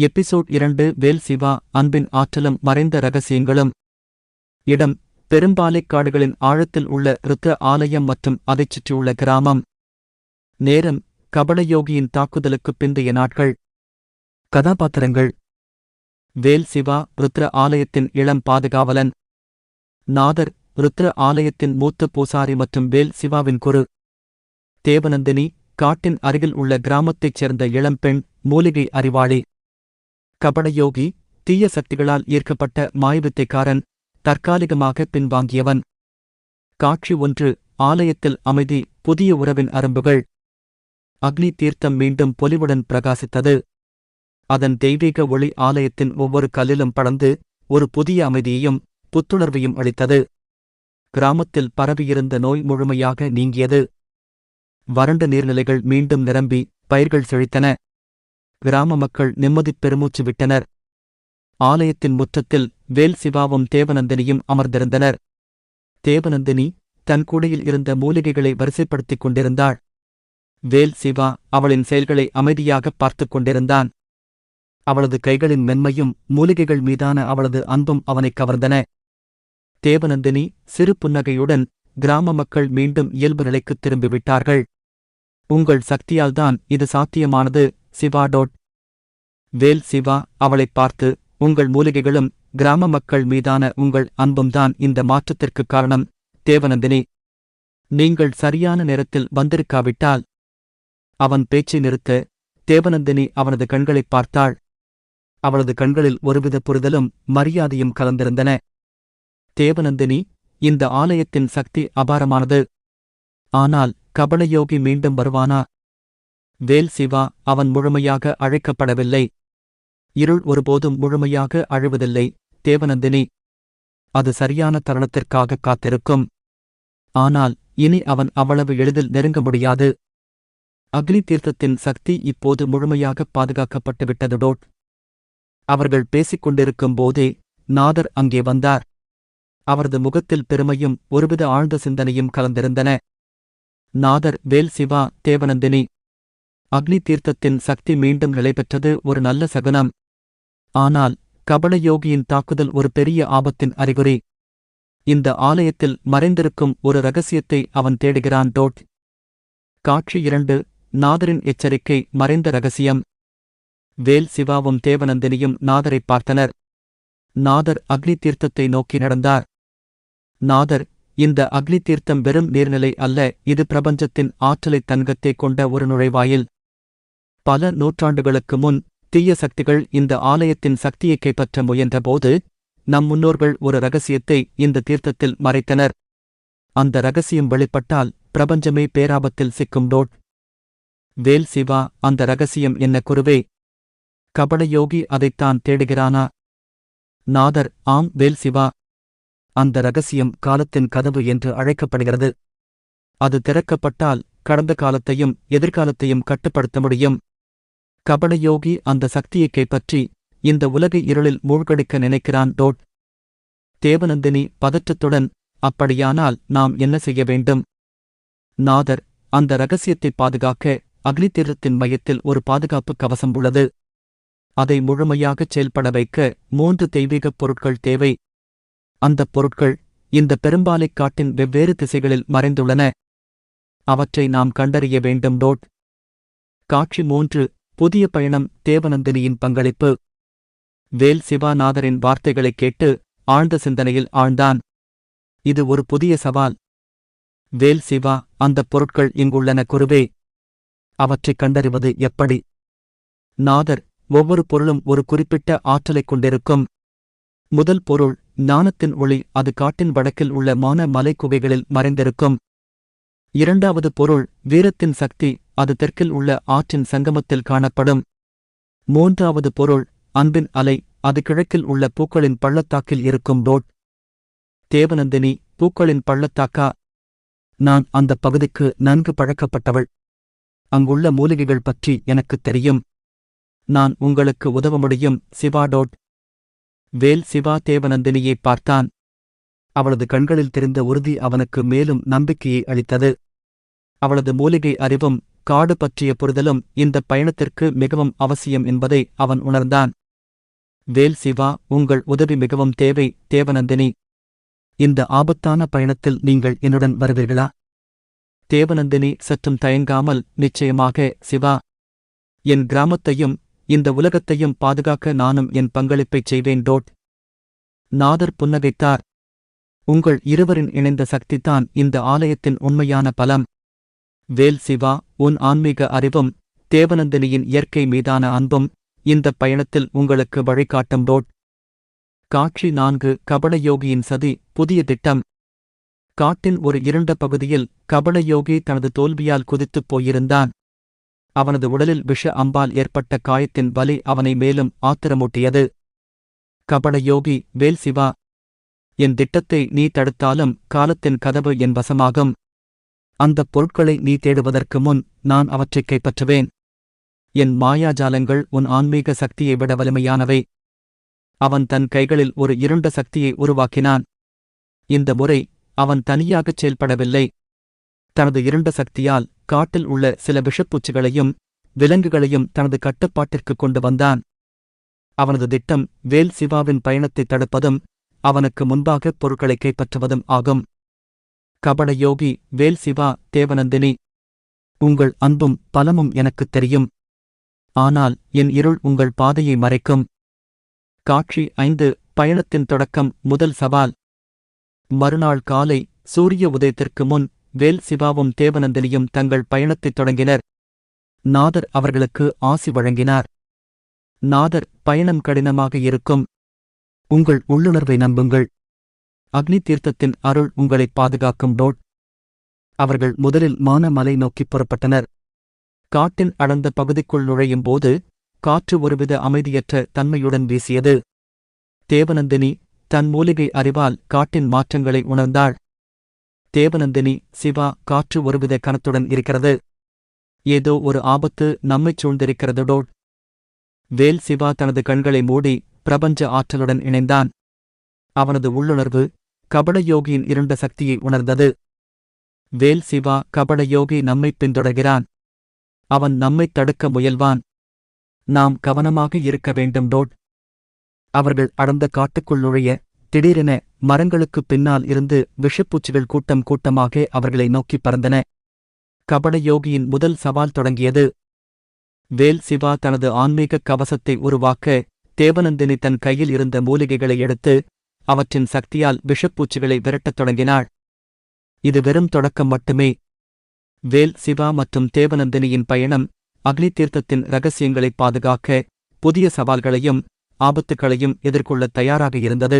Episode இரண்டு வேல் சிவா அன்பின் ஆற்றலும் மறைந்த ரகசியங்களும். இடம் பெரும்பாலைக் காடுகளின் ஆழத்தில் உள்ள ருத்ர ஆலயம் மற்றும் அதைச் சுற்றியுள்ள கிராமம். நேரம் கபடயோகியின் தாக்குதலுக்குப் பிந்தைய நாட்கள். கதாபாத்திரங்கள். வேல் சிவா ருத்ர ஆலயத்தின் இளம் பாதுகாவலன். நாதர் ருத்ர ஆலயத்தின் மூத்த பூசாரி மற்றும் வேல் சிவாவின் குரு. தேவநந்தினி காட்டின் அருகில் உள்ள கிராமத்தைச் சேர்ந்த இளம்பெண் மூலிகை அறிவாளி. கபடயோகி தீய சக்திகளால் ஈர்க்கப்பட்ட மாயவித்தைக்காரன் தற்காலிகமாக பின்வாங்கியவன். காட்சி ஒன்று ஆலயத்தில் அமைதி புதிய உறவின் அரும்புகள். அக்னி தீர்த்தம் மீண்டும் பொலிவுடன் பிரகாசித்தது. அதன் தெய்வீக ஒளி ஆலயத்தின் ஒவ்வொரு கல்லிலும் படர்ந்து ஒரு புதிய அமைதியையும் புத்துணர்வையும் அளித்தது. கிராமத்தில் பரவியிருந்த நோய் முழுமையாக நீங்கியது. வறண்ட நீர்நிலைகள் மீண்டும் நிரம்பி பயிர்கள் செழித்தன. கிராம மக்கள் நிம்மதிப் பெருமூச்சு விட்டனர். ஆலயத்தின் முற்றத்தில் வேல் சிவாவும் தேவநந்தினியும் அமர்ந்திருந்தனர். தேவநந்தினி தன் கூடையில் இருந்த மூலிகைகளை வரிசைப்படுத்திக் கொண்டிருந்தாள். வேல் சிவா அவளின் செயல்களை அமைதியாகப் பார்த்துக் கொண்டிருந்தான். அவளது கைகளின் மென்மையும் மூலிகைகள் மீதான அவளது அன்பும் அவனைக் கவர்ந்தன. தேவநந்தினி சிறு புன்னகையுடன் கிராம மக்கள் மீண்டும் இயல்பு நிலைக்குத் திரும்பிவிட்டார்கள். உங்கள் சக்தியால்தான் இது சாத்தியமானது சிவா டோட். வேல் சிவா அவளைப் பார்த்து உங்கள் மூலிகைகளும் கிராம மக்கள் மீதான உங்கள் அன்பும்தான் இந்த மாற்றத்திற்குக் காரணம் தேவநந்தினி. நீங்கள் சரியான நேரத்தில் வந்திருக்காவிட்டால். அவன் பேச்சை நிறுத்த தேவநந்தினி அவனது கண்களைப் பார்த்தாள். அவளது கண்களில் ஒருவித புரிதலும் மரியாதையும் கலந்திருந்தன. தேவநந்தினி இந்த ஆலயத்தின் சக்தி அபாரமானது. ஆனால் கபலயோகி மீண்டும் வருவானா? வேல் சிவா அவன் முழுமையாக அழைக்கப்படவில்லை. இருள் ஒருபோதும் முழுமையாக அழுவதில்லை. தேவநந்தினி அது சரியான தருணத்திற்காக காத்திருக்கும். ஆனால் இனி அவன் அவ்வளவு எளிதில் நெருங்க முடியாது. அக்னி தீர்த்தத்தின் சக்தி இப்போது முழுமையாக பாதுகாக்கப்பட்டு விட்டதுடோட் அவர்கள் பேசிக் கொண்டிருக்கும் போதே நாதர் அங்கே வந்தார். அவரது முகத்தில் பெருமையும் ஒருவித ஆழ்ந்த சிந்தனையும் கலந்திருந்தன. நாதர் வேல் சிவா தேவநந்தினி அக்னி தீர்த்தத்தின் சக்தி மீண்டும் நிலைபெற்றது ஒரு நல்ல சகுனம். ஆனால் கபலயோகியின் தாக்குதல் ஒரு பெரிய ஆபத்தின் அறிகுறி. இந்த ஆலயத்தில் மறைந்திருக்கும் ஒரு ரகசியத்தை அவன் தேடுகிறான் டோட். காட்சி இரண்டு நாதரின் எச்சரிக்கை மறைந்த ரகசியம். வேல் சிவாவும் தேவநந்தினியும் நாதரைப் பார்த்தனர். நாதர் அக்னி தீர்த்தத்தை நோக்கி நடந்தார். நாதர் இந்த அக்னி தீர்த்தம் வெறும் நீர்நிலை அல்ல இது பிரபஞ்சத்தின் ஆற்றலைத் தன்கத்தே கொண்ட ஒரு நுழைவாயில். பல நூற்றாண்டுகளுக்கு முன் தீய சக்திகள் இந்த ஆலயத்தின் சக்தியை கைப்பற்ற முயன்றபோது நம் முன்னோர்கள் ஒரு ரகசியத்தை இந்த தீர்த்தத்தில் மறைத்தனர். அந்த ரகசியம் வெளிப்பட்டால் பிரபஞ்சமே பேராபத்தில் சிக்கும் டோட். வேல் சிவா அந்த ரகசியம் என்ன குருவே? கபடயோகி அதைத்தான் தேடுகிறானா? நாதர் ஆம் வேல் சிவா. அந்த ரகசியம் காலத்தின் கதவு என்று அழைக்கப்படுகிறது. அது திறக்கப்பட்டால் கடந்த காலத்தையும் எதிர்காலத்தையும் கட்டுப்படுத்த முடியும். கபடயோகி அந்த சக்தியைக் கைப்பற்றி இந்த உலக இருளில் மூழ்கடிக்க நினைக்கிறான் டோட். தேவநந்தினி பதற்றத்துடன் அப்படியானால் நாம் என்ன செய்ய வேண்டும்? நாதர் அந்த ரகசியத்தை பாதுகாக்க அக்னிதீரத்தின் மையத்தில் ஒரு பாதுகாப்பு கவசம் உள்ளது. அதை முழுமையாகச் செயல்பட வைக்க மூன்று தெய்வீகப் பொருட்கள் தேவை. அந்தப் பொருட்கள் இந்த பெரும்பாலைக் காட்டின் வெவ்வேறு திசைகளில் மறைந்துள்ளன. அவற்றை நாம் கண்டறிய வேண்டும் டோட். காட்சி மூன்று புதிய பயணம் தேவநந்தினியின் பங்களிப்பு. வேல் சிவாநாதரின் வார்த்தைகளைக் கேட்டு ஆழ்ந்த சிந்தனையில் ஆழ்ந்தான். இது ஒரு புதிய சவால். வேல் சிவா அந்தப் பொருட்கள் இங்குள்ளன குருவே. அவற்றைக் கண்டறிவது எப்படி? நாதர் ஒவ்வொரு பொருளும் ஒரு குறிப்பிட்ட ஆற்றலைக் கொண்டிருக்கும். முதல் பொருள் ஞானத்தின் ஒளி அது காட்டின் வடக்கில் உள்ள மான மலைக்குகைகளில் மறைந்திருக்கும். இரண்டாவது பொருள் வீரத்தின் சக்தி அது தெற்கில் உள்ள ஆற்றின் சங்கமத்தில் காணப்படும். மூன்றாவது பொருள் அன்பின் அலை அது கிழக்கில் உள்ள பூக்களின் பள்ளத்தாக்கில் இருக்கும் டோட் தேவநந்தினி பூக்களின் பள்ளத்தாக்கா? நான் அந்த பகுதிக்கு நன்கு பழக்கப்பட்டவள். அங்குள்ள மூலிகைகள் பற்றி எனக்குத் தெரியும். நான் உங்களுக்கு உதவ முடியும் சிவா டோட். வேல் சிவா தேவநந்தினியைப் பார்த்தான். அவளது கண்களில் தெரிந்த உறுதி அவனுக்கு மேலும் நம்பிக்கையை அளித்தது. அவளது மூலிகை அறிவும் காடு பற்றிய புரிதலும் இந்த பயணத்திற்கு மிகவும் அவசியம் என்பதை அவன் உணர்ந்தான். வேல் சிவா உங்கள் உதவி மிகவும் தேவை தேவநந்தினி. இந்த ஆபத்தான பயணத்தில் நீங்கள் என்னுடன் வருவீர்களா? தேவநந்தினி சற்றும் தயங்காமல் நிச்சயமாக சிவா. என் கிராமத்தையும் இந்த உலகத்தையும் பாதுகாக்க நானும் என் பங்களிப்பைச் செய்வேன் டோட். நாதர் புன்னகைத்தார். உங்கள் இருவரின் இணைந்த சக்திதான் இந்த ஆலயத்தின் உண்மையான பலம். வேல் சிவா உன் ஆன்மீக அறிவும் தேவநந்தினியின் இயற்கை மீதான அன்பும் இந்த பயணத்தில் உங்களுக்கு வழிகாட்டும் ரோட் காட்சி நான்கு கபடயோகியின் சதி புதிய திட்டம். காட்டின் ஒரு இருண்ட பகுதியில் கபடயோகி தனது தோல்வியால் குதித்துப் போயிருந்தான். அவனது உடலில் விஷ அம்பால் ஏற்பட்ட காயத்தின் வலி அவனை மேலும் ஆத்திரமூட்டியது. கபடயோகி வேல் சிவா! என் திட்டத்தை நீ தடுத்தாலும் காலத்தின் கதவு என் வசமாகும். அந்தப் பொருட்களை நீ தேடுவதற்கு முன் நான் அவற்றைக் கைப்பற்றுவேன். என் மாயாஜாலங்கள் உன் ஆன்மீக சக்தியை விட வலிமையானவை. அவன் தன் கைகளில் ஒரு இருண்ட சக்தியை உருவாக்கினான். இந்த முறை அவன் தனியாகச் செயல்படவில்லை. தனது இருண்ட சக்தியால் காட்டில் உள்ள சில விஷப்பூச்சிகளையும் விலங்குகளையும் தனது கட்டுப்பாட்டிற்கு கொண்டு வந்தான். அவனது திட்டம் வேல் சிவாவின் பயணத்தை தடுப்பதும் அவனுக்கு முன்பாக பொருட்களை கைப்பற்றுவதும் ஆகும். கபடயோகி வேல் சிவா தேவநந்தினி. உங்கள் அன்பும் பலமும் எனக்குத் தெரியும். ஆனால் என் இருள் உங்கள் பாதையை மறைக்கும். காட்சி ஐந்து பயணத்தின் தொடக்கம் முதல் சவால். மறுநாள் காலை சூரிய உதயத்திற்கு முன் வேல் சிவாவும் தேவநந்தினியும் தங்கள் பயணத்தைத் தொடங்கினர். நாதர் அவர்களுக்கு ஆசி வழங்கினார். நாதர் பயணம் கடினமாக இருக்கும். உங்கள் உள்ளுணர்வை நம்புங்கள். அக்னி தீர்த்தத்தின் அருள் உங்களை பாதுகாக்கும் டோட். அவர்கள் முதலில் மானமலை நோக்கிப் புறப்பட்டனர். காட்டின் அடர்ந்த பகுதிக்குள் நுழையும் போது காற்று ஒருவித அமைதியற்ற தன்மையுடன் வீசியது. தேவநந்தினி தன் மூலிகை அறிவால் காட்டின் மாற்றங்களை உணர்ந்தாள். தேவநந்தினி சிவா காற்று ஒருவித கனத்துடன் இருக்கிறது. ஏதோ ஒரு ஆபத்து நம்மைச் சூழ்ந்திருக்கிறது டோட். வேல் சிவா தனது கண்களை மூடி பிரபஞ்ச ஆற்றலுடன் இணைந்தான். அவனது உள்ளுணர்வு கபடயோகியின் இருண்ட சக்தியை உணர்ந்தது. வேல் சிவா கபடயோகி நம்மைப் பின்தொடர்கிறான். அவன் நம்மைத் தடுக்க முயல்வான். நாம் கவனமாக இருக்க வேண்டும் டோட். அவர்கள் அடர்ந்த காட்டுக்குள் நுழைய திடீரென மரங்களுக்குப் பின்னால் இருந்து விஷப்பூச்சிகள் கூட்டம் கூட்டமாக அவர்களை நோக்கிப் பறந்தன. கபடயோகியின் முதல் சவால் தொடங்கியது. வேல் சிவா தனது ஆன்மீக கவசத்தை உருவாக்க தேவநந்தினி தன் கையில் இருந்த மூலிகைகளை எடுத்து அவற்றின் சக்தியால் விஷப்பூச்சிகளை விரட்டத் தொடங்கினாள். இது வெறும் தொடக்கம் மட்டுமே. வேல் சிவா மற்றும் தேவநந்தினியின் பயணம் அக்னி தீர்த்தத்தின் ரகசியங்களை பாதுகாக்க புதிய சவால்களையும் ஆபத்துக்களையும் எதிர்கொள்ளத் தயாராக இருந்தது.